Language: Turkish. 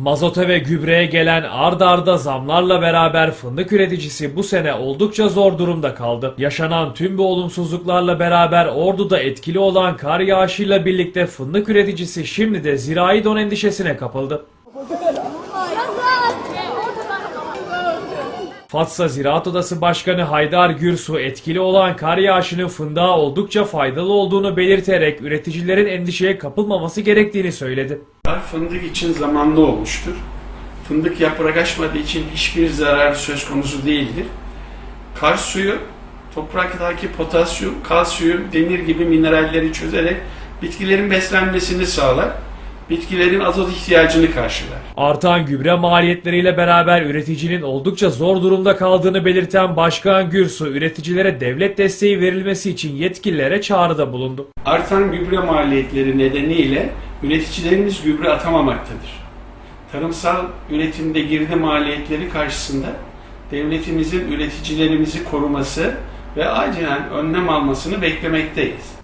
Mazota ve gübreye gelen ard arda zamlarla beraber fındık üreticisi bu sene oldukça zor durumda kaldı. Yaşanan tüm bu olumsuzluklarla beraber Ordu'da etkili olan kar yağışıyla birlikte fındık üreticisi şimdi de zirai don endişesine kapıldı. Fatsa Ziraat Odası Başkanı Haydar Gürsu etkili olan kar yağışının fındığa oldukça faydalı olduğunu belirterek üreticilerin endişeye kapılmaması gerektiğini söyledi. Kar fındık için zamanlı olmuştur. Fındık yaprak açmadığı için hiçbir zarar söz konusu değildir. Kar suyu topraktaki potasyum, kalsiyum, demir gibi mineralleri çözerek bitkilerin beslenmesini sağlar. Bitkilerin azot ihtiyacını karşılar. Artan gübre maliyetleriyle beraber üreticinin oldukça zor durumda kaldığını belirten Başkan Gürsu, üreticilere devlet desteği verilmesi için yetkililere çağrıda bulundu. Artan gübre maliyetleri nedeniyle üreticilerimiz gübre atamamaktadır. Tarımsal üretimde girdi maliyetleri karşısında devletimizin üreticilerimizi koruması ve acilen önlem almasını beklemekteyiz.